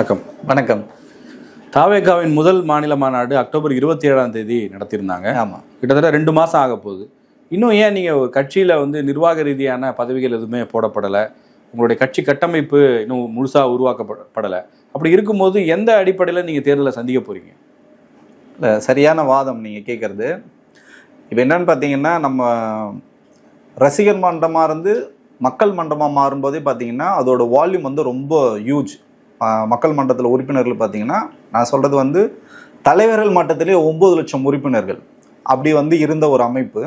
வணக்கம். வணக்கம். தாவேகாவின் முதல் மாநில மாநாடு அக்டோபர் இருபத்தி ஏழாம் தேதி நடத்தியிருந்தாங்க. ஆமாம் கிட்டத்தட்ட ரெண்டு மாதம் ஆக போகுது. இன்னும் ஏன் நீங்கள் ஒரு கட்சியில் வந்து நிர்வாக ரீதியான பதவிகள் எதுவுமே போடப்படலை? உங்களுடைய கட்சி கட்டமைப்பு இன்னும் முழுசாக உருவாக்கப்படலை. அப்படி இருக்கும்போது எந்த அடிப்படையில் நீங்கள் தேர்தலை சந்திக்க போகிறீங்க இல்லை சரியான வாதம் நீங்கள் கேட்குறது இப்போ என்னன்னு பார்த்தீங்கன்னா நம்ம ரசிகர் மன்றமாக இருந்து மக்கள் மன்றமாக மாறும்போதே பார்த்தீங்கன்னா அதோட வால்யூம் வந்து ரொம்ப ஹியூஜ் மக்கள் மன்றத்தில் உறுப்பினர்கள் பார்த்தீங்கன்னா நான் சொல்கிறது வந்து தலைவர்கள் மட்டத்திலே ஒம்பது லட்சம் உறுப்பினர்கள். அப்படி வந்து இருந்த ஒரு அமைப்பு.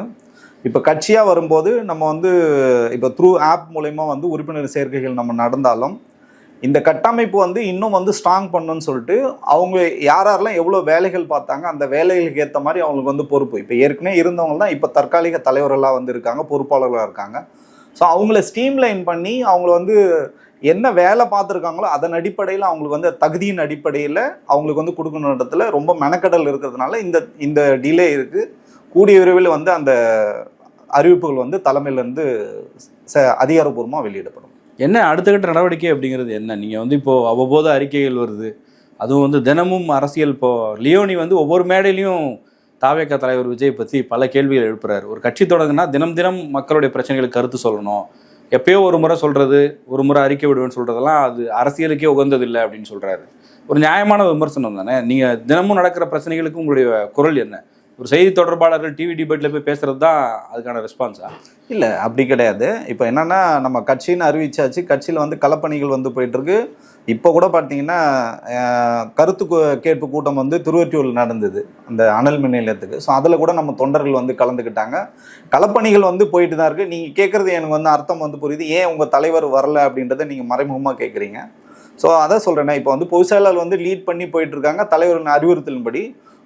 இப்போ கட்சியாக வரும்போது நம்ம வந்து இப்போ த்ரூ ஆப் மூலயமா வந்து உறுப்பினர் சேர்க்கைகள் நம்ம நடந்தாலும் இந்த கட்டமைப்பு வந்து இன்னும் வந்து ஸ்ட்ராங் பண்ணுன்னு சொல்லிட்டு அவங்க யார் யாரெல்லாம் எவ்வளோ வேலைகள் பார்த்தாங்க அந்த வேலைகளுக்கு ஏற்ற மாதிரி அவங்களுக்கு வந்து பொறுப்பு. இப்போ ஏற்கனவே இருந்தவங்க தான் இப்போ தற்காலிக தலைவர்களாக வந்து இருக்காங்க பொறுப்பாளர்களாக இருக்காங்க. ஸோ அவங்கள ஸ்ட்ரீம்லைன் பண்ணி அவங்கள வந்து என்ன வேலை பார்த்துருக்காங்களோ அதன் அடிப்படையில் அவங்களுக்கு வந்து தகுதியின் அடிப்படையில் அவங்களுக்கு வந்து கொடுக்கணும் இடத்துல ரொம்ப மெனக்கடல் இருக்கிறதுனால இந்த இந்த டிலே இருக்குது கூடிய விரைவில் வந்து அந்த அறிவிப்புகள் வந்து தலைமையிலேருந்து ச அதிகாரப்பூர்வமாக வெளியிடப்படும். என்ன அடுத்த கட்ட நடவடிக்கை அப்படிங்கிறது என்ன? நீங்கள் வந்து இப்போது அவ்வப்போது அறிக்கைகள் வருது. அதுவும் வந்து தினமும் அரசியல் இப்போ லியோனி வந்து ஒவ்வொரு மேடையிலையும் தாவேக்கா தலைவர் விஜய் பற்றி பல கேள்விகள் எழுப்புறாரு. ஒரு கட்சி தொடங்குனா தினம் தினம் மக்களுடைய பிரச்சனைகளுக்கு கருத்து சொல்லணும். எப்பயோ ஒரு முறை சொல்கிறது ஒரு முறை அறிக்கை விடுவேன்னு சொல்கிறதெல்லாம் அது அரசியலுக்கே உகந்தது இல்லை அப்படின்னு சொல்கிறாரு ஒரு நியாயமான விமர்சனம் தானே? நீங்கள் தினமும் நடக்கிற பிரச்சனைகளுக்கு உங்களுடைய குரல் என்ன? ஒரு செய்தி தொடர்பாளர்கள் டிவி டிபேட்டில் போய் பேசுறது தான் அதுக்கான ரெஸ்பான்ஸா இல்லை அப்படி கிடையாது. இப்போ என்னன்னா நம்ம கட்சின்னு அறிவிச்சாச்சு கட்சியில் வந்து களப்பணிகள் வந்து போயிட்டு இருக்கு. இப்போ கூட பார்த்தீங்கன்னா கருத்து கேட்பு கூட்டம் வந்து திருவற்றியூரில் நடந்தது அந்த அனல் மின் நிலையத்துக்கு. ஸோ அதில் கூட நம்ம தொண்டர்கள் வந்து கலந்துக்கிட்டாங்க. களப்பணிகள் வந்து போயிட்டு தான் இருக்குது நீங்கள் கேட்குறது எனக்கு வந்து அர்த்தம் வந்து புரியுது. ஏன் உங்கள் தலைவர் வரல அப்படின்றத நீங்கள் மறைமுகமாக கேட்குறீங்க? ஸோ அதான் சொல்கிறேன்னா இப்போ வந்து பொதுச்செயலாளர் வந்து லீட் பண்ணி போயிட்டுருக்காங்க தலைவரின் அறிவுறுத்தலின்படி.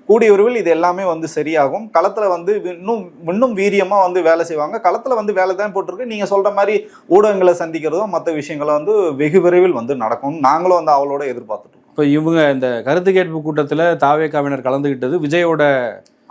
கூடிய விரைவில் இது எல்லாமே வந்து சரியாகும். களத்தில் வந்து இன்னும் இன்னும் வீரியமாக வந்து வேலை செய்வாங்க. களத்தில் வந்து வேலை தான் போட்டிருக்கு. நீங்கள் சொல்கிற மாதிரி ஊடகங்களை சந்திக்கிறதோ மற்ற விஷயங்களோ வந்து வெகு விரைவில் வந்து நடக்கும். நாங்களும் வந்து அவளோட எதிர்பார்த்துட்டோம் இப்போ இவங்க இந்த கருத்து கேட்பு கூட்டத்தில் தாவேக்காவினர் கலந்துக்கிட்டது விஜயோட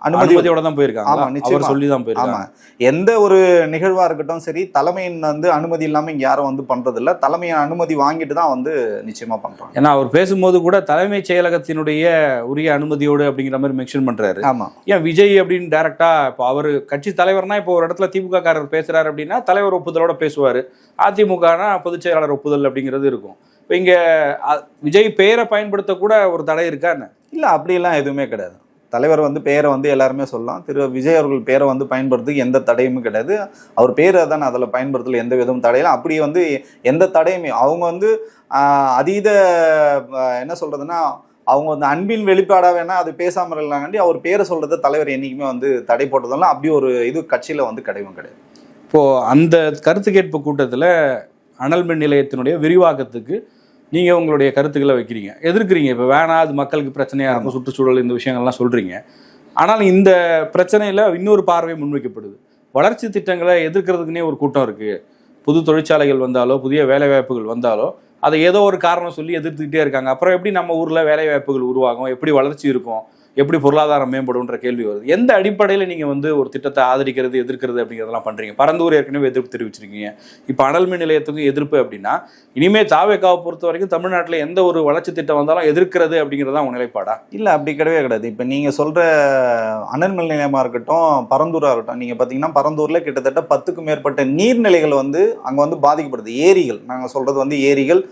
அனுமதியோட தான் போயிருக்காங்க ஆமா, நிச்சயமா. சொல்லி தான் போயிருக்காங்க எந்த ஒரு நிகழ்வாக இருக்கட்டும் சரி தலைமையின் வந்து அனுமதி இல்லாமல் இங்கே யாரும் வந்து பண்ணுறதில்ல தலைமையின் அனுமதி வாங்கிட்டு தான் வந்து நிச்சயமாக பண்ணுறாங்க ஏன்னா அவர் பேசும்போது கூட தலைமைச் செயலகத்தினுடைய உரிய அனுமதியோடு அப்படிங்கிற மாதிரி மென்ஷன் பண்றாரு. ஆமாம் ஏன் விஜய் அப்படின்னு டைரக்டா இப்போ அவர் கட்சி தலைவர்னா இப்போ ஒரு இடத்துல திமுக காரர் பேசுறாரு அப்படின்னா தலைவர் ஒப்புதலோட பேசுவாரு. அதிமுகனா பொதுச் செயலாளர் ஒப்புதல் அப்படிங்கிறது இருக்கும். இப்போ இங்க விஜய் பெயரை பயன்படுத்த கூட ஒரு தடை இருக்கா என்ன? இல்லை அப்படிலாம் எதுவுமே கிடையாது. தலைவர் வந்து பேரை வந்து எல்லாருமே சொல்லலாம். திரு. விஜய் அவர்கள் பேரை வந்து பயன்படுத்துறதுக்கு எந்த தடையுமே கிடையாது. அவர் பேரை தான் அதில் பயன்படுத்தல எந்த விதமும் தடையில. அப்படி வந்து எந்த தடையுமே. அவங்க வந்து அதீத என்ன சொல்கிறதுன்னா அவங்க வந்து அன்பின் வெளிப்பாடாக வேணால் அது பேசாமல் இருந்தாங்காண்டி அவர் பேரை சொல்கிறத தலைவர் என்னைக்குமே வந்து தடை போட்டதெல்லாம் அப்படி ஒரு இது கட்சியில் வந்து கிடையவும் கிடையாது. இப்போது அந்த கருத்து கேட்பு கூட்டத்தில் அனல் மின் நிலையத்தினுடைய விரிவாக்கத்துக்கு நீங்க உங்களுடைய கருத்துக்களை வைக்கிறீங்க. எதிர்க்கிறீங்க. இப்போ வேணா அது மக்களுக்கு பிரச்சனையா இருக்கும் சுற்றுச்சூழல் இந்த விஷயங்கள்லாம் சொல்றீங்க. ஆனால் இந்த பிரச்சனையில இன்னொரு பார்வை முன்வைக்கப்படுது. வளர்ச்சி திட்டங்களை எதிர்க்கிறதுக்குனே ஒரு கூட்டம் இருக்கு. புது தொழிற்சாலைகள் வந்தாலோ புதிய வேலை வாய்ப்புகள் வந்தாலோ அதை ஏதோ ஒரு காரணம் சொல்லி எதிர்த்துக்கிட்டே இருக்காங்க. அப்புறம் எப்படி நம்ம ஊர்ல வேலை வாய்ப்புகள் உருவாகும்? எப்படி வளர்ச்சி இருக்கும்? எப்படி பொருளாதாரம் மேம்படும்ன்ற கேள்வி வருது. எந்த அடிப்படையில் நீங்கள் வந்து ஒரு திட்டத்தை ஆதரிக்கிறது எதிர்க்கிறது அப்படிங்கிறதெல்லாம் பண்ணுறீங்க பரந்தூர் ஏற்கனவே எதிர்ப்பு தெரிவிச்சிருக்கீங்க. இப்போ அனல் மின் நிலையத்துக்கும் எதிர்ப்பு அப்படின்னா இனிமே தாவேக்காவை பொறுத்த வரைக்கும் தமிழ்நாட்டில் எந்த ஒரு வளர்ச்சி திட்டம் வந்தாலும் எதிர்க்கிறது அப்படிங்கிறதா உங்கள் நிலைப்பாடா? இல்லை அப்படி கிடையவே கிடையாது. இப்போ நீங்கள் சொல்கிற அனல்மின் நிலையமாக இருக்கட்டும் பரந்தூராக இருக்கட்டும் நீங்கள் பார்த்தீங்கன்னா பரந்தூரில் கிட்டத்தட்ட பத்துக்கும் மேற்பட்ட நீர்நிலைகள் வந்து அங்கே வந்து பாதிக்கப்படுது. ஏரிகள் நாங்கள் சொல்கிறது வந்து ஏரிகள்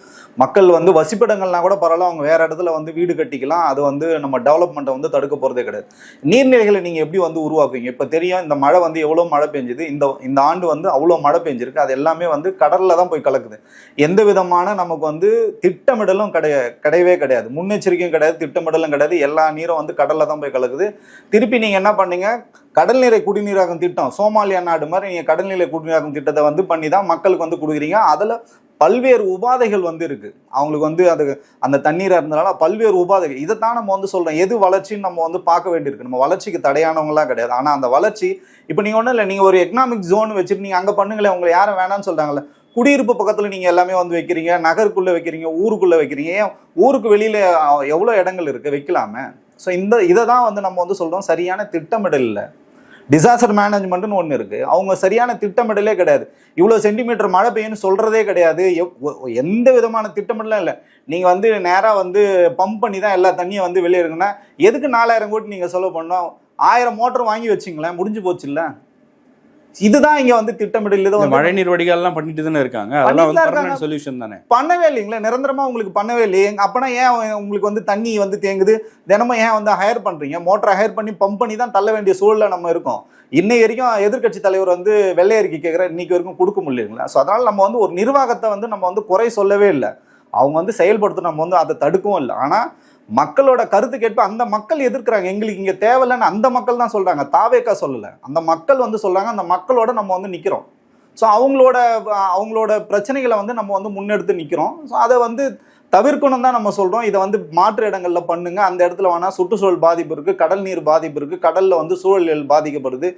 மக்கள் வந்து வசிப்பிடங்கள்னா கூட பரவாயில்ல அவங்க வேற இடத்துல வந்து வீடு கட்டிக்கலாம். அது வந்து நம்ம டெவலப்மெண்ட்டை வந்து தடுக்க போகிறதே கிடையாது. நீர்நிலைகளை நீங்கள் எப்படி வந்து உருவாக்குவீங்க? இப்போ தெரியும் இந்த மழை வந்து எவ்வளோ மழை பெஞ்சுது. இந்த இந்த ஆண்டு வந்து அவ்வளோ மழை பெஞ்சிருக்கு. அது எல்லாமே வந்து கடலில் தான் போய் கலக்குது. எந்த விதமான நமக்கு வந்து திட்டமிடலும் கிடையா கிடையவே கிடையாது. முன்னெச்சரிக்கையும் கிடையாது திட்டமிடலும் கிடையாது. எல்லா நீரும் வந்து கடலில் தான் போய் கலக்குது. திருப்பி நீங்கள் என்ன பண்ணீங்க? கடல் நீரை குடிநீராகும் திட்டம் சோமாலியா நாடு மாதிரி நீங்கள் கடல்நிலை குடிநீராகும் திட்டத்தை வந்து பண்ணி தான் மக்களுக்கு வந்து கொடுக்குறீங்க. அதில் பல்வேறு உபாதைகள் வந்து இருக்கு. அவங்களுக்கு வந்து அது அந்த தண்ணீராக இருந்தனால பல்வேறு உபாதைகள். இதைத்தான் நம்ம வந்து சொல்கிறோம் எது வளர்ச்சின்னு நம்ம வந்து பார்க்க வேண்டியிருக்கு. நம்ம வளர்ச்சிக்கு தடையானவங்களாம் கிடையாது. ஆனால் அந்த வளர்ச்சி இப்போ நீங்கள் ஒன்றும் இல்லை. நீங்கள் ஒரு எக்கனாமிக் ஜோன் வச்சுட்டு நீங்கள் அங்கே பண்ணுங்களேன். உங்களை யாரும் வேணாம்னு சொல்கிறாங்கல்ல குடியிருப்பு பக்கத்தில் நீங்கள் எல்லாமே வந்து வைக்கிறீங்க. நகருக்குள்ளே வைக்கிறீங்க. ஊருக்குள்ளே வைக்கிறீங்க. ஏன்? ஊருக்கு வெளியில் எவ்வளோ இடங்கள் இருக்குது வைக்கலாமே. ஸோ இந்த இதை தான் வந்து நம்ம வந்து சொல்கிறோம் சரியான திட்டமிடல் இல்லை. டிசாஸ்டர் மேனேஜ்மெண்ட்னு ஒன்று இருக்குது அவங்க சரியான திட்டமிடலே கிடையாது. இவ்வளோ சென்டிமீட்டர் மழை பெய்யும்னு சொல்கிறதே கிடையாது. எந்த விதமான திட்டமிடலாம் இல்லை. நீங்கள் வந்து நேராக வந்து பம்ப் பண்ணி தான் எல்லா தண்ணியும் வந்து வெளியே இருக்குன்னா எதுக்கு நாலாயிரம் கோடி நீங்கள் செலவு பண்ணோம் ஆயிரம் மோட்டர் வாங்கி வச்சிங்களேன் முடிஞ்சு போச்சு இல்லை? இதுதான் இங்க வந்து திட்டமிடல் இதை மழை நீர் வடிகால்லாம் பண்ணிட்டு தானே இருக்காங்க? அதெல்லாம் வந்து சொல்யூஷன் தானே? பண்ணவே இல்லைங்களா நிரந்தரமா உங்களுக்கு பண்ணவே இல்லையே அப்பனா ஏன் உங்களுக்கு வந்து தண்ணி வந்து தேங்குது? தினமும் ஏன் வந்து ஹையர் பண்றீங்க? மோட்டரை ஹையர் பண்ணி பம்ப் பண்ணி தான் தள்ள வேண்டிய சூழல்ல நம்ம இருக்கோம். இன்னைக்கு வரைக்கும் எதிர்க்கட்சி தலைவர் வந்து வெள்ளை அறிக்கை கேட்குற இன்னைக்கு வரைக்கும் கொடுக்க முடியலைங்களா? ஸோ அதனால நம்ம வந்து ஒரு நிர்வாகத்தை வந்து நம்ம வந்து குறை சொல்லவே இல்லை. அவங்க வந்து செயல்படுத்த நம்ம வந்து அதை தடுக்கவும் இல்லை. ஆனா மக்களோட கருத்து கேட்பு அந்த மக்கள் எதிர்க்கிறாங்க. எங்களுக்கு இங்கே தேவையில்லைன்னு அந்த மக்கள் தான் சொல்கிறாங்க தாவேக்கா சொல்லலை. அந்த மக்கள் வந்து சொல்கிறாங்க அந்த மக்களோட நம்ம வந்து நிற்கிறோம் ஸோ அவங்களோட அவங்களோட பிரச்சனைகளை வந்து நம்ம வந்து முன்னெடுத்து நிற்கிறோம் ஸோ அதை வந்து தவிர்க்கணும் தான் நம்ம சொல்கிறோம் இதை வந்து மாற்று இடங்களில் பண்ணுங்க. அந்த இடத்துல வேணால் சுற்றுச்சூழல் பாதிப்பு இருக்குது கடல் நீர் பாதிப்பு இருக்குது கடலில் வந்து சூழலில் பாதிக்கப்படுது.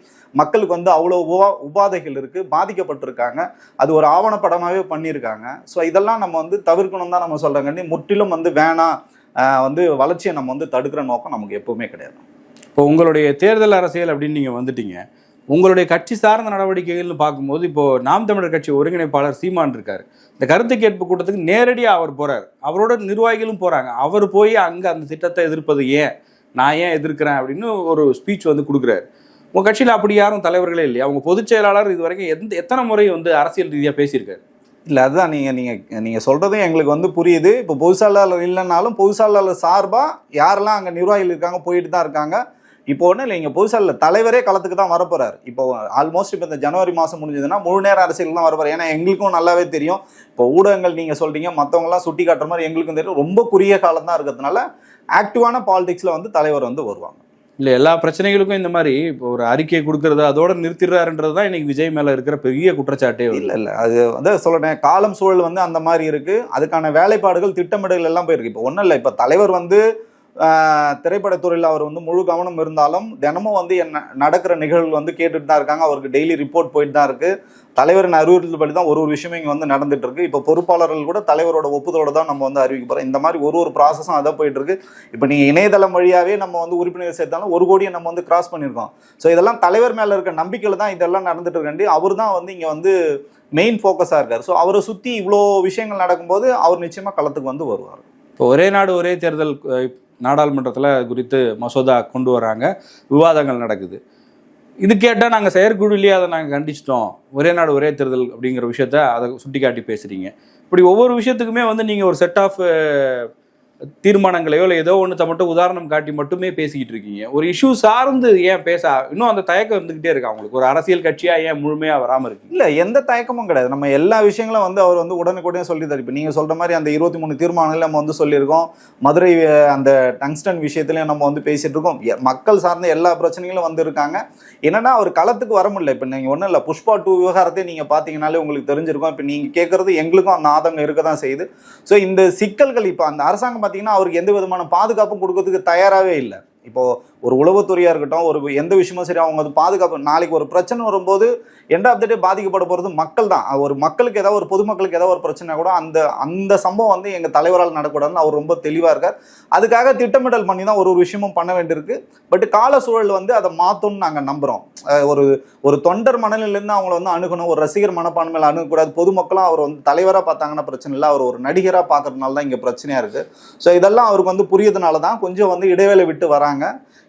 மக்களுக்கு வந்து அவ்வளோ உபா உபாதைகள் இருக்குது பாதிக்கப்பட்டிருக்காங்க. அது ஒரு ஆவணப்படமாகவே பண்ணியிருக்காங்க. ஸோ இதெல்லாம் நம்ம வந்து தவிர்க்கணும் தான் நம்ம சொல்றோங்க முற்றிலும் வந்து வேணாம். வந்து வளர்ச்சியை நம்ம வந்து தடுக்கிற நோக்கம் நமக்கு எப்பவுமே கிடையாது. இப்போ உங்களுடைய தேர்தல் அரசியல் அப்படின்னு நீங்கள் வந்துட்டீங்க. உங்களுடைய கட்சி சார்ந்த நடவடிக்கைகள்னு பார்க்கும்போது இப்போ நாம் தமிழர் கட்சி ஒருங்கிணைப்பாளர் சீமான் இருக்கார். இந்த கருத்து கேட்பு கூட்டத்துக்கு நேரடியாக அவர் போகிறார் அவரோட நிர்வாகிகளும் போறாங்க. அவர் போய் அங்கே அந்த திட்டத்தை எதிர்ப்பது ஏன்? நான் ஏன் எதிர்க்கிறேன் அப்படின்னு ஒரு ஸ்பீச் வந்து கொடுக்குறாரு. உங்கள் கட்சியில் அப்படி யாரும் தலைவர்களே இல்லையா? அவங்க பொதுச் செயலாளர் இது வரைக்கும் எந்த எத்தனை முறை வந்து அரசியல் ரீதியாக பேசியிருக்காரு? இல்லை அதுதான் நீங்கள் நீங்கள் நீங்கள் சொல்கிறதும் எங்களுக்கு வந்து புரியுது. இப்போ பொதுச்சாளர் இல்லைன்னாலும் பொதுச்சாளர் சார்பாக யாரெல்லாம் அங்கே நிர்வாகிகள் இருக்காங்க போயிட்டு தான் இருக்காங்க. இப்போ ஒன்றும் இல்லை இங்கே பொதுச்சாளர் தலைவரே களத்துக்கு தான் வரப்போகிறார் இப்போ ஆல்மோஸ்ட் இப்போ இந்த ஜனவரி மாதம் முடிஞ்சதுன்னா முழு நேர அரசியல் தான் வரப்போறாரு. ஏன்னா எங்களுக்கும் நல்லாவே தெரியும். இப்போ ஊடகங்கள் நீங்கள் சொல்கிறீங்க மற்றவங்கலாம் சுட்டி காட்டுற மாதிரி எங்களுக்கும் தெரியும். ரொம்ப குறுகிய காலம் தான் இருக்கிறதுனால ஆக்டிவான பாலிடிக்ஸில் வந்து தலைவர் வந்து வருவாங்க. இல்லை எல்லா பிரச்சனைகளுக்கும் இந்த மாதிரி இப்போ ஒரு அறிக்கை கொடுக்கறது அதோட நிறுத்திடுறாருன்றது தான் இன்னைக்கு விஜய் மேலே இருக்கிற பெரிய குற்றச்சாட்டே இல்லை இல்லை. அது வந்து சொல்லிட்டேன் காலம் சூழல் வந்து அந்த மாதிரி இருக்குது அதுக்கான வேலைப்பாடுகள் திட்டமிடல் எல்லாம் போயிருக்கு. இப்போ ஒன்றும் இல்லை. இப்போ தலைவர் வந்து திரைப்படத்துறையில் அவர் வந்து முழு கவனம் இருந்தாலும் தினமும் வந்து என்ன நடக்கிற நிகழ்வுகள் வந்து கேட்டுட்டு தான் இருக்காங்க. அவருக்கு டெய்லி ரிப்போர்ட் போயிட்டு தான் இருக்குது தலைவரின் அறிவுறுத்தல்படி தான் ஒரு ஒரு விஷயமும் இங்கே வந்து நடந்துட்டு இருக்கு. இப்போ பொறுப்பாளர்கள் கூட தலைவரோட ஒப்புதலோட தான் நம்ம வந்து அறிவிக்க போகிறோம் இந்த மாதிரி ஒரு ஒரு ப்ராசஸும் அதான் போயிட்டு இருக்கு. இப்போ நீங்கள் இணையதளம் வழியாகவே நம்ம வந்து உறுப்பினர் சேர்த்தாலும் ஒரு கோடியை நம்ம வந்து கிராஸ் பண்ணியிருக்கோம் ஸோ இதெல்லாம் தலைவர் மேலே இருக்க நம்பிக்கையில் தான் இதெல்லாம் நடந்துட்டு இருக்காண்டி அவர் தான் வந்து இங்கே வந்து மெயின் ஃபோக்கஸாக இருக்கார். ஸோ அவரை சுற்றி இவ்வளோ விஷயங்கள் நடக்கும்போது அவர் நிச்சயமாக களத்துக்கு வந்து வருவார். இப்போ ஒரே நாடு ஒரே தேர்தல் நாடாளுமன்றத்தில் குறித்து மசோதா கொண்டு வராங்க. விவாதங்கள் நடக்குது. இது கேட்டால் நாங்கள் செயற்குழுலேயே அதை நாங்கள் கண்டிச்சிட்டோம். ஒரே நாடு ஒரே தேர்தல் அப்படிங்கிற விஷயத்த அதை சுட்டி காட்டி பேசுகிறீங்க இப்படி ஒவ்வொரு விஷயத்துக்குமே வந்து நீங்கள் ஒரு செட் ஆஃப் தீர்மானங்களையோ இல்லை ஏதோ ஒன்றத்தை மட்டும் உதாரணம் காட்டி மட்டுமே பேசிக்கிட்டு இருக்கீங்க. ஒரு இஷ்யூ சார்ந்து ஏன் பேச இன்னும் அந்த தயக்கம் இருந்துக்கிட்டே இருக்கா அவங்களுக்கு ஒரு அரசியல் கட்சியாக ஏன் முழுமையாக வராமல் இருக்கு? இல்லை எந்த தயக்கமும் கிடையாது. நம்ம எல்லா விஷயங்களும் வந்து அவர் வந்து உடனுக்குடனே சொல்லி தரும் இப்போ நீங்கள் சொல்கிற மாதிரி அந்த இருபத்தி மூணு தீர்மானங்கள் நம்ம வந்து சொல்லியிருக்கோம். மதுரை அந்த டங்ஸ்டன் விஷயத்துலையும் நம்ம வந்து பேசிகிட்டு இருக்கோம். மக்கள் சார்ந்த எல்லா பிரச்சனைகளும் வந்து இருக்காங்க. என்னென்னா அவர் களத்துக்கு வர முடியல. இப்போ நீங்கள் ஒன்றும் இல்லை புஷ்பா டூ விவகாரத்தை நீங்கள் பார்த்தீங்கனாலே உங்களுக்கு தெரிஞ்சிருக்கும். இப்போ நீங்கள் கேட்குறது எங்களுக்கும் அந்த ஆதங்கம் இருக்க தான் செய்யுது. ஸோ இந்த சிக்கல்கள் இப்போ அந்த அரசாங்கம் பார்த்தீங்கன்னா அவருக்கு எந்த விதமான பாதுகாப்பும் கொடுக்கறதுக்கு தயாராகவே இல்லை. இப்போ ஒரு உளவுத்துறையா இருக்கட்டும் ஒரு எந்த விஷயமும் சரி அவங்க அது பாதுகாப்பு நாளைக்கு ஒரு பிரச்சனை வரும்போது எண்ட் ஆஃப் த டே பாதிக்கப்பட போகிறது மக்கள் தான். ஒரு மக்களுக்கு ஏதாவது ஒரு பொதுமக்களுக்கு ஏதாவது ஒரு பிரச்சனை கூட அந்த அந்த சம்பவம் வந்து எங்கள் தலைவரால் நடக்கூடாதுன்னு அவர் ரொம்ப தெளிவாக இருக்கார். அதுக்காக திட்டமிடல் பண்ணி தான் ஒரு ஒரு விஷயமும் பண்ண வேண்டியிருக்கு. பட் கால சூழல் வந்து அதை மாற்றும்னு நாங்கள் நம்புகிறோம் ஒரு ஒரு தொண்டர் மனநிலையிலேருந்து அவங்கள வந்து அணுகணும் ஒரு ரசிகர் மனப்பான்மையில் அணுகக்கூடாது. பொதுமக்களும் அவர் வந்து தலைவராக பார்த்தாங்கன்னா பிரச்சனை இல்லை. அவர் ஒரு நடிகராக பார்க்கறதுனால தான் இங்கே பிரச்சனையாக இருக்குது ஸோ இதெல்லாம் அவருக்கு வந்து புரியதுனால தான் கொஞ்சம் வந்து இடைவேளை விட்டு வராங்க.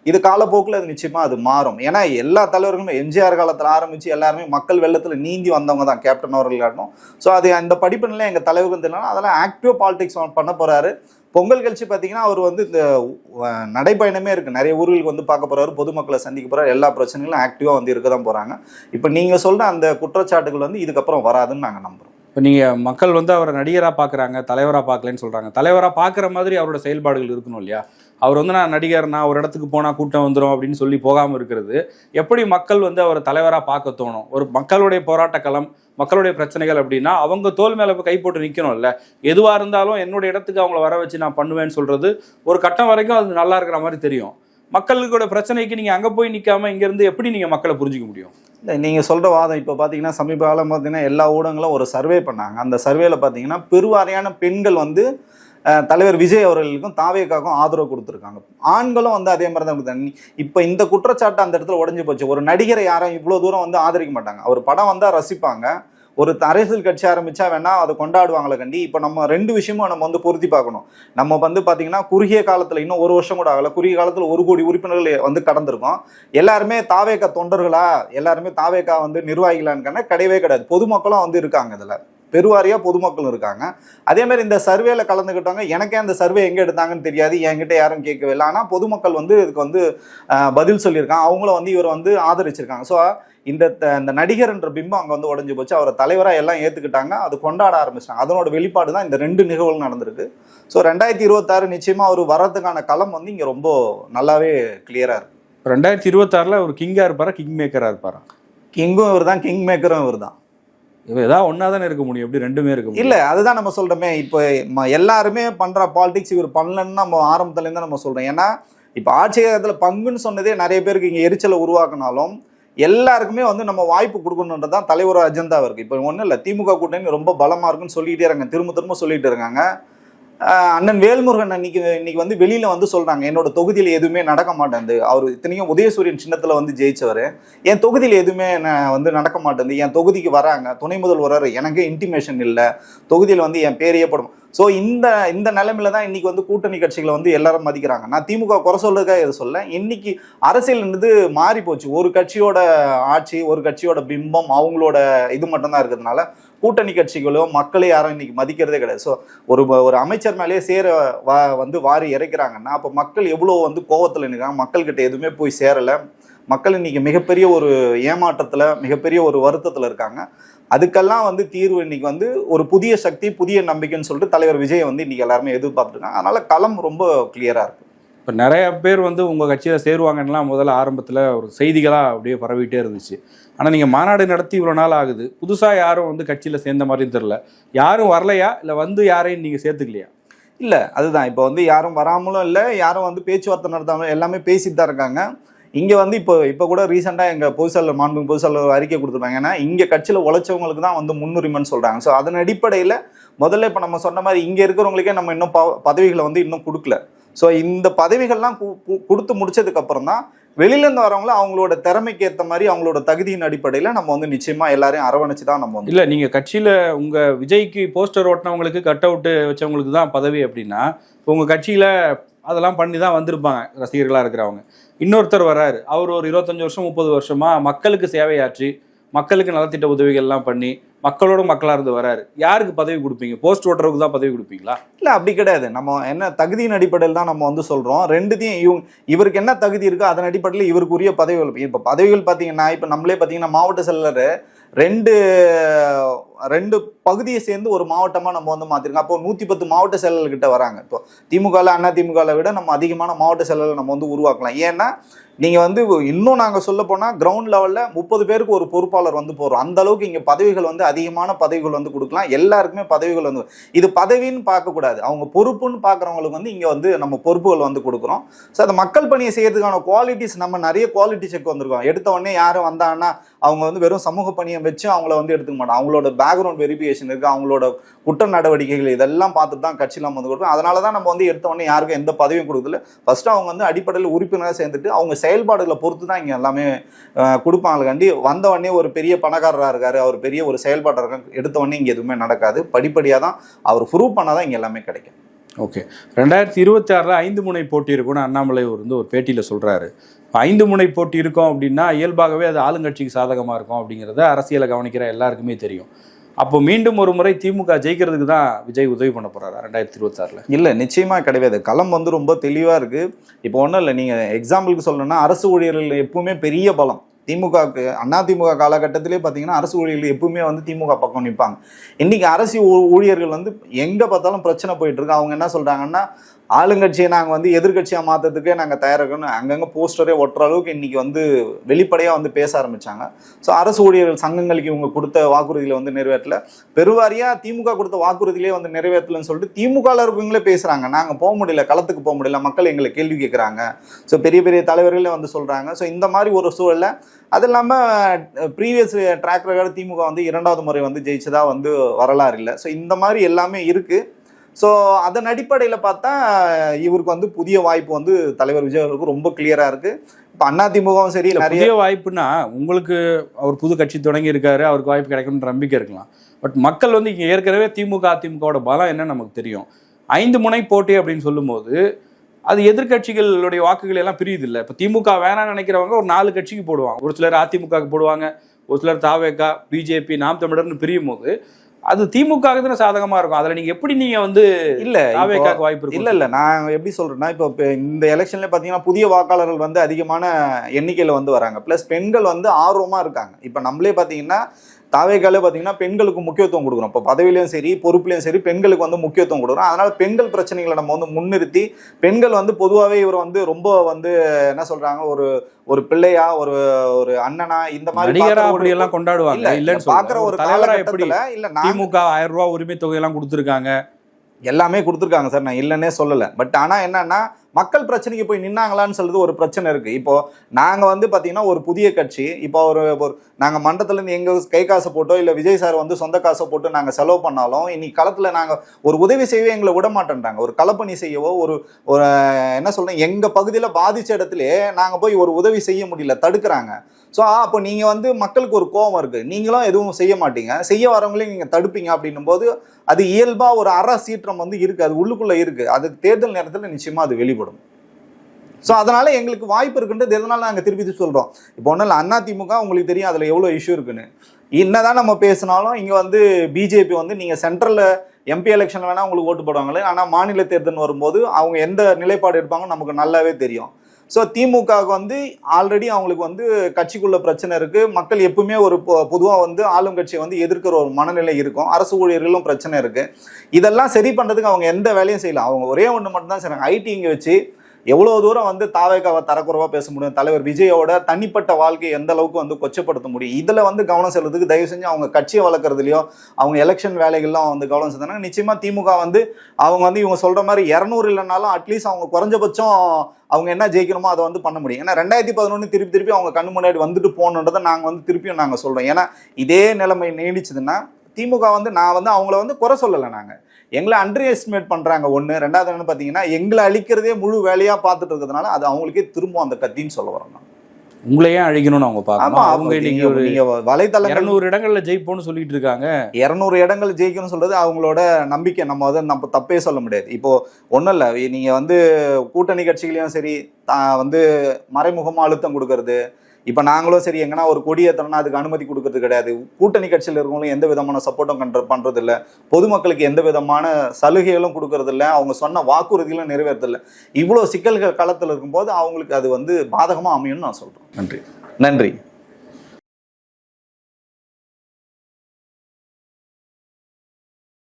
இது காலப்போக்கில் அது நிச்சயமா அது மாறும். ஏன்னா எல்லா தலைவர்களுமே எம்ஜிஆர் காலத்தில் ஆரம்பிச்சு எல்லாருமே மக்கள் வெள்ளத்தில் நீந்தி வந்தவங்க தான் கேப்டன் அவர்கள் காட்டணும் ஸோ அது அந்த படிப்பினில் எங்கள் தலைவருக்கு தெரியலனா அதெல்லாம் ஆக்டிவ் பாலிடிக்ஸ் பண்ண போகிறாரு பொங்கல் கழிச்சு பார்த்தீங்கன்னா அவர் வந்து இந்த நடைப்பயணமே இருக்குது நிறைய ஊர்களுக்கு வந்து பார்க்க போகிறாரு பொதுமக்களை சந்திக்க போகிறார் எல்லா பிரச்சனைகளும் ஆக்டிவாக வந்து இருக்க தான் போகிறாங்க இப்போ நீங்கள் சொல்ற அந்த குற்றச்சாட்டுகள் வந்து இதுக்கப்புறம் வராதுன்னு நாங்கள் நம்புறோம். இப்போ நீங்கள் மக்கள் வந்து அவரை நடிகராக பார்க்குறாங்க தலைவராக பார்க்கலன்னு சொல்கிறாங்க தலைவராக பார்க்குற மாதிரி அவரோட செயல்பாடுகள் இருக்கணும் இல்லையா? அவர் வந்து நான் நடிகர் நான் ஒரு இடத்துக்கு போனால் கூட்டம் வந்துடும் அப்படின்னு சொல்லி போகாமல் இருக்கிறது. எப்படி மக்கள் வந்து அவரை தலைவராக பார்க்க தோணும்? ஒரு மக்களுடைய போராட்ட களம் மக்களுடைய பிரச்சனைகள் அப்படின்னா அவங்க தோல் மேலே போய் கை போட்டு நிற்கணும்ல எதுவாக இருந்தாலும் என்னுடைய இடத்துக்கு அவங்கள வர வச்சு நான் பண்ணுவேன்னு சொல்கிறது ஒரு கட்டம் வரைக்கும் அது நல்லா இருக்கிற மாதிரி தெரியும். மக்களுக்கோட பிரச்சனைக்கு நீங்கள் அங்கே போய் நிற்காம இங்கேருந்து எப்படி நீங்கள் மக்களை புரிஞ்சுக்க முடியும்? இல்லை நீங்கள் சொல்கிற வாதம் இப்போ பார்த்தீங்கன்னா சமீப காலம் பார்த்தீங்கன்னா எல்லா ஊடகங்களும் ஒரு சர்வே பண்ணாங்க. அந்த சர்வேல பார்த்தீங்கன்னா பெருவாரியான பெண்கள் வந்து தலைவர் விஜய் அவர்களுக்கும் தாவேக்காக்கும் ஆதரவு கொடுத்துருக்காங்க. ஆண்களும் வந்து அதே மாதிரி தான் கொடுத்தாங்க இப்போ இந்த குற்றச்சாட்டு அந்த இடத்துல உடஞ்சி போச்சு. ஒரு நடிகரை யாரும் இவ்வளோ தூரம் வந்து ஆதரிக்க மாட்டாங்க. அவர் படம் வந்தால் ரசிப்பாங்க. ஒரு அரசியல் கட்சி ஆரம்பிச்சா வேணா அதை கொண்டாடுவாங்களே கண்டி. இப்போ நம்ம ரெண்டு விஷயமும் நம்ம வந்து பொருத்தி பார்க்கணும். நம்ம வந்து பார்த்தீங்கன்னா குறுகிய காலத்தில் இன்னும் ஒரு வருஷம் கூட ஆகலை. குறுகிய காலத்தில் ஒரு கோடி உறுப்பினர்கள் வந்து கடந்திருக்கோம். எல்லாருமே தாவேக்கா தொண்டர்களா? எல்லாருமே தாவேக்கா வந்து நிர்வாகிகளான்னு கிடையவே கிடையாது. பொதுமக்களும் வந்து இருக்காங்க இதில். பெருவாரியாக பொதுமக்களும் இருக்காங்க. அதே மாதிரி இந்த சர்வேல கலந்துக்கிட்டவங்க எனக்கே அந்த சர்வே எங்கே எடுத்தாங்கன்னு தெரியாது என்கிட்ட யாரும் கேட்கவே இல்லை. ஆனால் பொதுமக்கள் வந்து இதுக்கு வந்து பதில் சொல்லியிருக்காங்க. அவங்களும் வந்து இவரை வந்து ஆதரிச்சிருக்காங்க. ஸோ இந்த இந்த நடிகர்ன்ற பிம்பம் அங்கே வந்து உடஞ்சி போச்சு. அவரை தலைவராக எல்லாம் ஏற்றுக்கிட்டாங்க அது கொண்டாட ஆரம்பிச்சிட்டாங்க. அதனோட வெளிப்பாடு தான் இந்த ரெண்டு நிகழ்வுகள் நடந்திருக்கு. ஸோ ரெண்டாயிரத்தி இருபத்தாறு நிச்சயமாக அவர் வர்றதுக்கான களம் வந்து இங்கே ரொம்ப நல்லாவே கிளியராக இருக்கு. ரெண்டாயிரத்தி இருபத்தாறில் ஒரு கிங்கா இருப்பாரா கிங் மேக்கரா இருப்பாரா? கிங்கும் இவர் தான் கிங் மேக்கரும் இவர் தான் இப்போ ஏதாவது ஒன்றா தானே இருக்க முடியும். எப்படி ரெண்டுமே இருக்க இல்லை அதுதான் நம்ம சொல்கிறோமே இப்போ ம- எல்லாருமே பண்ணுற பாலிடிக்ஸ் இவர் பண்ணலன்னு நம்ம ஆரம்பத்துலேருந்து நம்ம சொல்கிறோம் ஏன்னா இப்போ ஆட்சியகத்துல பங்குன்னு சொன்னதே நிறைய பேருக்கு இங்கே எரிச்சலை உருவாக்குனாலும் எல்லாருக்குமே வந்து நம்ம வாய்ப்பு கொடுக்கணுன்றது தான் தலைவர் அஜெண்டா இருக்குது இப்போ ஒன்றும் இல்லை திமுக கூட்டணி ரொம்ப பலமாக இருக்குன்னு சொல்லிக்கிட்டே இருக்காங்க. திரும்ப திரும்ப சொல்லிகிட்டு இருக்காங்க. அண்ணன் வேல்முருகன் இன்னைக்கு இன்னைக்கு வந்து வெளியில வந்து சொல்றாங்க என்னோட தொகுதியில் எதுவுமே நடக்க மாட்டேங்குது. அவர் இத்தனையும் உதயசூரியன் சின்னத்துல வந்து ஜெயிச்சவர். என் தொகுதியில் எதுவுமே வந்து நடக்க மாட்டேங்குது. என் தொகுதிக்கு வராங்க துணை முதல்வர் எனக்கு இன்டிமேஷன் இல்லை. தொகுதியில் வந்து என் பேரையே படும் ஸோ இந்த இந்த நிலைமையில தான் இன்னைக்கு வந்து கூட்டணி கட்சிகளை வந்து எல்லாரும் மதிக்கிறாங்க. நான் திமுக குறை சொல்றதுக்காக இதை சொல்ல? இன்னைக்கு அரசியல்ன்றது மாறி போச்சு ஒரு கட்சியோட ஆட்சி ஒரு கட்சியோட பிம்பம் அவங்களோட இது மட்டும்தான் இருக்கிறதுனால கூட்டணி கட்சிகளோ மக்களே யாரும் இன்னைக்கு மதிக்கிறதே கிடையாது. ஸோ ஒரு ஒரு அமைச்சர் மேலேயே சேர வா வந்து வாரி இறைக்கிறாங்கன்னா அப்போ மக்கள் எவ்வளோ வந்து கோவத்தில் நிற்கிறாங்க மக்கள்கிட்ட எதுவுமே போய் சேரலை. மக்கள் இன்னைக்கு மிகப்பெரிய ஒரு ஏமாற்றத்தில் மிகப்பெரிய ஒரு வருத்தத்தில் இருக்காங்க. அதுக்கெல்லாம் வந்து தீர்வு இன்னைக்கு வந்து ஒரு புதிய சக்தி புதிய நம்பிக்கைன்னு சொல்லிட்டு தலைவர் விஜய் வந்து இன்னைக்கு எல்லாருமே எதிர்பார்த்துருக்காங்க அதனால களம் ரொம்ப கிளியராக இருக்குது இப்போ நிறைய பேர் வந்து உங்கள் கட்சியில் சேருவாங்கன்னுலாம் முதல்ல ஆரம்பத்தில் ஒரு செய்திகளாக அப்படியே பரவிட்டே இருந்துச்சு. ஆனால் நீங்கள் மாநாடு நடத்தி இவ்வளோ நாள் ஆகுது. புதுசாக யாரும் வந்து கட்சியில் சேர்ந்த மாதிரியும் தெரில யாரும் வரலையா? இல்லை வந்து யாரையும் நீங்கள் சேர்த்துக்கலையா? இல்லை அதுதான். இப்போ வந்து யாரும் வராமலும் இல்லை யாரும் வந்து பேச்சுவார்த்தை நடத்தாமலும் எல்லாமே பேசிட்டு தான் இருக்காங்க. இங்கே வந்து இப்போ இப்போ கூட ரீசெண்டாக எங்கள் பொதுச்செயலர் மாண்பு பொதுச்செயலர் அறிக்கை கொடுத்துருப்பாங்க ஏன்னா இங்கே கட்சியில் உழைச்சவங்களுக்கு தான் வந்து முன்னுரிமைன்னு சொல்கிறாங்க ஸோ அதன் அடிப்படையில் முதல்ல இப்போ நம்ம சொன்ன மாதிரி இங்கே இருக்கிறவங்களுக்கே நம்ம இன்னும் ப- பதவிகளை வந்து இன்னும் கொடுக்கல. ஸோ இந்த பதவிகள்லாம் கு- கொடுத்து முடிச்சதுக்கு அப்புறம் தான் வெளியிலேருந்து வரவங்கள அவங்களோட திறமைக்கு ஏற்ற மாதிரி அவங்களோட தகுதியின் அடிப்படையில் நம்ம வந்து நிச்சயமா எல்லாரையும் அரவணைச்சு தான் நம்ம வந்து இல்லை நீங்கள் கட்சியில் உங்கள் விஜய்க்கு போஸ்டர் ஓட்டினவங்களுக்கு கட் அவுட்டு வச்சவங்களுக்கு தான் பதவி அப்படின்னா இப்போ உங்கள் கட்சியில் அதெல்லாம் பண்ணி தான் வந்திருப்பாங்க ரசிகர்களாக இருக்கிறவங்க. இன்னொருத்தர் வராரு அவர் ஒரு இருபத்தஞ்சி வருஷம் முப்பது வருஷமாக மக்களுக்கு சேவையாற்றி மக்களுக்கு நலத்திட்ட உதவிகள்லாம் பண்ணி மக்களோட மக்களாக இருந்து வராரு. யாருக்கு பதவி கொடுப்பீங்க? போஸ்ட் ஓட்டருக்கு தான் பதவி கொடுப்பீங்களா? இல்ல அப்படி கிடையாது. நம்ம என்ன தகுதியின் அடிப்படையில் தான் நம்ம வந்து சொல்றோம். ரெண்டுத்தையும் இவங்க இவருக்கு என்ன தகுதி இருக்கோ அதன் அடிப்படையில் இவருக்குரிய பதவிகள். இப்ப பதவிகள் பாத்தீங்கன்னா இப்ப நம்மளே பாத்தீங்கன்னா மாவட்ட செயலர் ரெண்டு ரெண்டு பகுதியை சேர்ந்து ஒரு மாவட்டமா நம்ம வந்து மாத்திருக்கோம். அப்போ நூத்தி பத்து மாவட்ட செயலர்கிட்ட வராங்க. இப்போ திமுகல அண்ணா திமுகல விட நம்ம அதிகமான மாவட்ட செயலர் நம்ம வந்து உருவாக்கலாம். ஏன்னா நீங்கள் வந்து இன்னும் நாங்கள் சொல்ல போனால் கிரவுண்ட் லெவலில் முப்பது பேருக்கு ஒரு பொறுப்பாளர் வந்து போகிறோம் அந்த அளவுக்கு இங்கே பதவிகள் வந்து அதிகமான பதவிகள் வந்து கொடுக்கலாம். எல்லாருக்குமே பதவிகள் வந்து இது பதவின்னு பார்க்கக்கூடாது அவங்க பொறுப்புன்னு பார்க்குறவங்களுக்கு வந்து இங்கே வந்து நம்ம பொறுப்புகள் வந்து கொடுக்குறோம். ஸோ அந்த மக்கள் பணியை செய்யறதுக்கான குவாலிட்டிஸ் நம்ம நிறைய குவாலிட்டி செக் வந்திருக்கோம். எடுத்த உடனே யாரும் வந்தாங்கன்னா அவங்க வந்து வெறும் சமூக பணியை வச்சு அவங்கள வந்து எடுத்துக்க மாட்டோம் அவங்களோட பேக்ரவுண்ட் வெரிஃபிகேஷன் இருக்குது அவங்களோட குற்ற நடவடிக்கைகள் இதெல்லாம் பார்த்துட்டு தான் கட்சியில் நம்ம வந்து கொடுப்போம் அதனால தான் நம்ம வந்து எடுத்தவொடனே யாருக்கும் எந்த பதவியும் கொடுக்கல ஃபஸ்ட்டு அவங்க வந்து அடிப்படையில் உறுப்பினராக சேர்ந்துட்டு அவங்க செயல்பாடுகளை பொறுத்து தான் இங்கே எல்லாமே கொடுப்பாங்களுக்காண்டி வந்தவொடனே ஒரு பெரிய பணக்காரராக இருக்கார். அவர் பெரிய ஒரு செயல்பாட்டாக இருக்காங்க எடுத்தவொடனே இங்கே எதுவுமே நடக்காது. படிப்படியாக தான் அவர் ப்ரூவ் பண்ணால் தான் இங்கே எல்லாமே கிடைக்கும். ஓகே. ரெண்டாயிரத்தி இருபத்தி ஆறில் ஐந்து முனை போட்டி இருக்கும்னு அண்ணாமலை வந்து ஒரு பேட்டியில் சொல்கிறாரு ஐந்து முனை போட்டி இருக்கும் அப்படின்னா இயல்பாகவே அது ஆளுங்கட்சிக்கு சாதகமாக இருக்கும் அப்படிங்கிறத அரசியலை கவனிக்கிற எல்லாருக்குமே தெரியும். அப்போ மீண்டும் ஒரு முறை திமுக ஜெயிக்கிறதுக்கு தான் விஜய் உதவி பண்ண போறாரு? ரெண்டாயிரத்தி இருபத்தாறில். இல்லை நிச்சயமாக கிடையாது. களம் வந்து ரொம்ப தெளிவாக இருக்குது இப்போ ஒன்றும் இல்லை நீங்கள் எக்ஸாம்பிளுக்கு சொல்லணும்னா அரசு ஊழியர்கள் எப்பவுமே பெரிய பலம். திமுக அண்ணா திமுக காலகட்டத்திலே பார்த்தீங்கன்னா அரசு ஊழியர்கள் எப்பவுமே வந்து திமுக பக்கம் நிற்பாங்க இன்னைக்கு அரசு ஊழியர்கள் வந்து எங்கே பார்த்தாலும் பிரச்சனை போயிட்டு இருக்கு. அவங்க என்ன சொல்கிறாங்கன்னா ஆளுங்கட்சியை நாங்கள் வந்து எதிர்கட்சியாக மாற்றுறதுக்கே நாங்கள் தயாரிக்கணும் அங்கங்கே போஸ்டரே ஒட்டுற அளவுக்கு இன்றைக்கி வந்து வெளிப்படையாக வந்து பேச ஆரம்பித்தாங்க ஸோ அரசு ஊழியர்கள் சங்கங்களுக்கு இவங்க கொடுத்த வாக்குறுதியில் வந்து நிறைவேற்றல பெருவாரியாக திமுக கொடுத்த வாக்குறுதியிலே வந்து நிறைவேற்றலன்னு சொல்லிட்டு திமுகவில் இருக்கவங்களே பேசுகிறாங்க நாங்கள் போக முடியல களத்துக்கு போக முடியல மக்கள் எங்களை கேள்வி கேட்குறாங்க ஸோ பெரிய பெரிய தலைவர்களே வந்து சொல்கிறாங்க ஸோ இந்த மாதிரி ஒரு சூழலில் அது இல்லாமல் ப்ரீவியஸ் ட்ராக் ரெக்கார்டு திமுக வந்து இரண்டாவது முறை வந்து ஜெயிச்சதாக வந்து வரலாறு இல்லை. ஸோ இந்த மாதிரி எல்லாமே இருக்குது ஸோ அதன் அடிப்படையில் பார்த்தா இவருக்கு வந்து புதிய வாய்ப்பு வந்து தலைவர் விஜய் ரொம்ப கிளியராக இருக்கு. இப்போ அதிமுகவும் சரி இல்ல, நிறைய புதிய வாய்ப்புனா உங்களுக்கு அவர் புது கட்சி தொடங்கி இருக்காரு அவருக்கு வாய்ப்பு கிடைக்கும்ன்ற நம்பிக்கை இருக்கலாம். பட் மக்கள் வந்து இங்க ஏற்கனவே திமுக அதிமுகவோட பலம் என்ன நமக்கு தெரியும். ஐந்து முனை போட்டி அப்படின்னு சொல்லும்போது அது எதிர்க்கட்சிகளுடைய வாக்குகள் எல்லாம் பிரியுது இல்ல இப்ப திமுக வேணாம்னு நினைக்கிறவங்க ஒரு நாலு கட்சிக்கு போடுவாங்க. ஒரு சிலர் அதிமுகவுக்கு போடுவாங்க ஒரு சிலர் தாவேகா பிஜேபி நாம் தமிழர்னு பிரியும் போது அது திமுக தானே சாதகமா இருக்கும். அதுல நீங்க எப்படி நீங்க வந்து இல்ல தாவேக்காக்கு வாய்ப்பு இருக்கும்? இல்ல இல்ல. நான் எப்படி சொல்றேன்னா இப்போ இப்ப இந்த எலெக்ஷன்ல பாத்தீங்கன்னா புதிய வாக்காளர்கள் வந்து அதிகமான எண்ணிக்கையில வந்து வராங்க. பிளஸ் பெண்கள் வந்து ஆர்வமா இருக்காங்க. இப்போ நம்மளே பாத்தீங்கன்னா தாவேக்காலே பாத்தீங்கன்னா பெண்களுக்கு முக்கியத்துவம் கொடுக்குறோம் இப்போ பதவியிலையும் சரி பொறுப்புலையும் சரி பெண்களுக்கு வந்து முக்கியத்துவம் கொடுக்குறோம் அதனால பெண்கள் பிரச்சனைகளை நம்ம வந்து முன்னிறுத்தி பெண்கள் வந்து பொதுவாகவே இவர் வந்து ரொம்ப வந்து என்ன சொல்றாங்க ஒரு ஒரு பிள்ளையா ஒரு ஒரு அண்ணனா இந்த மாதிரி எல்லாம் கொண்டாடுவாங்க. இல்ல இல்லன்னு பாக்குற. ஒரு தலைவரா எப்படி? இல்ல திமுக ஆயிரம் ரூபாய் உரிமை தொகை எல்லாம் கொடுத்துருக்காங்க. எல்லாமே கொடுத்துருக்காங்க சார். நான் இல்லைன்னே சொல்லலை. பட் ஆனால் என்னன்னா மக்கள் பிரச்சனைக்கு போய் நின்னாங்களான்னு சொல்றது ஒரு பிரச்சனை இருக்கு. இப்போ நாங்க வந்து பாத்தீங்கன்னா ஒரு புதிய கட்சி. இப்போ ஒரு ஒரு நாங்க மண்டத்துல இருந்து எங்க கை காசை போட்டோ இல்ல விஜய் சார் வந்து சொந்த காசை போட்டு நாங்க செலவு பண்ணாலும் இன்னைக்கு களத்துல நாங்க ஒரு உதவி செய்யவே எங்களை விட மாட்டேன்றாங்க. ஒரு களப்பணி செய்யவோ ஒரு ஒரு என்ன சொல்றேன் எங்க பகுதியில பாதிச்ச இடத்துலயே நாங்க போய் ஒரு உதவி செய்ய முடியல தடுக்கிறாங்க. ஸோ அப்போ நீங்கள் வந்து மக்களுக்கு ஒரு கோபம் இருக்குது நீங்களும் எதுவும் செய்ய மாட்டீங்க. செய்ய வரவங்களையும் நீங்கள் தடுப்பீங்க அப்படின்னும் போது அது இயல்பாக ஒரு அற சீற்றம் வந்து இருக்குது அது உள்ளுக்குள்ளே இருக்குது அது தேர்தல் நேரத்தில் நிச்சயமாக அது வெளிப்படும். ஸோ அதனால் எங்களுக்கு வாய்ப்பு இருக்குன்றது எதனால் நாங்கள் திருப்பி சொல்கிறோம் இப்போ ஒன்றும் இல்லை. அதிமுக உங்களுக்கு தெரியும் அதில் எவ்வளோ இஷ்யூ இருக்குன்னு. என்னதான் நம்ம பேசினாலும் இங்கே வந்து பிஜேபி வந்து நீங்கள் சென்ட்ரலில் எம்பி எலெக்ஷன் வேணால் உங்களுக்கு ஓட்டு போடுவாங்களே. ஆனால் மாநில தேர்தல் வரும்போது அவங்க எந்த நிலைப்பாடு எடுப்பாங்க நமக்கு நல்லாவே தெரியும். ஸோ திமுகவுக்கு வந்து ஆல்ரெடி அவங்களுக்கு வந்து கட்சிக்குள்ள பிரச்சனை இருக்கு. மக்கள் எப்பவுமே ஒரு பொதுவாக வந்து ஆளும் கட்சியை வந்து எதிர்க்கிற ஒரு மனநிலை இருக்கும். அரசு ஊழியர்களும் பிரச்சனை இருக்கு. இதெல்லாம் சரி பண்றதுக்கு அவங்க எந்த வேலையும் செய்யல. அவங்க ஒரே ஒன்று மட்டும்தான் செய்றாங்க. ஐடி இங்கே வச்சு எவ்வளோ தூரம் வந்து தாவேக்காவை தரக்குறவாக பேச முடியும்? தலைவர் விஜயோட தனிப்பட்ட வாழ்க்கையை எந்த அளவுக்கு வந்து கொச்சப்படுத்த முடியும்? இதில் வந்து கவனம் செலுத்துறதுக்கு தயவு செஞ்சு அவங்க கட்சியை வளர்க்குறதுலையோ அவங்க எலெக்ஷன் வேலைகள்லாம் வந்து கவனம் செலுத்தினா நிச்சயமாக திமுக வந்து அவங்க வந்து இவங்க சொல்கிற மாதிரி இரநூறு இல்லைனாலும் அட்லீஸ்ட் அவங்க குறைஞ்சபட்சம் அவங்க என்ன ஜெயிக்கணுமோ அதை வந்து பண்ண முடியும். ஏன்னா ரெண்டாயிரத்தி பதினொன்று திருப்பி திருப்பி அவங்க கண்ணு முன்னாடி வந்துட்டு போகணுன்றதை நாங்கள் வந்து திருப்பியும் நாங்கள் சொல்கிறோம் ஏன்னா இதே நிலைமை நீடிச்சதுன்னா திமுக வந்து நான் வந்து அவங்கள வந்து குறை சொல்லலை நாங்கள் எங்களை அண்டர் எஸ்டிமேட் பண்றாங்க. ஒன்று ரெண்டாவது என்ன பார்த்தீங்கன்னா எங்களை அழிக்கிறதே முழு வேலையா பார்த்துட்டு இருக்கிறதுனால அது அவங்களுக்கே திரும்ப அந்த கத்தின்னு சொல்ல நான். உங்களையே அழிக்கணும்னு அவங்க ஆமா பார்க்கணும் அவங்க இன்னைக்கு ஒரு நீங்க வலைத்தளங்கள் இருநூறு இடங்கள்ல ஜெயிப்போம்னு சொல்லிட்டு இருக்காங்க. இரநூறு இடங்கள் ஜெயிக்கணும்னு சொல்றது அவங்களோட நம்பிக்கை. நம்ம வந்து நம்ம தப்பே சொல்ல முடியாது. இப்போ ஒன்றும் இல்லை. நீங்க வந்து கூட்டணி கட்சிகளையும் சரி தா- வந்து மறைமுகமா அழுத்தம் கொடுக்கறது இப்போ நாங்களும் சரி எங்கன்னா ஒரு கொடி ஏத்தணும்னா அதுக்கு அனுமதி கொடுக்கறது கிடையாது. கூட்டணி கட்சியில் இருக்கவங்களும் எந்த விதமான சப்போர்ட்டும் கண்ட பண்றது இல்ல பொதுமக்களுக்கு எந்த விதமான சலுகைகளும் கொடுக்கறது இல்ல அவங்க சொன்ன வாக்குறுதிகளும் நிறைவேறது இல்ல இவ்வளோ சிக்கல்கள் களத்தில் இருக்கும்போது அவங்களுக்கு அது வந்து பாதகமா அமையும்னு நான் சொல்றேன். நன்றி. நன்றி.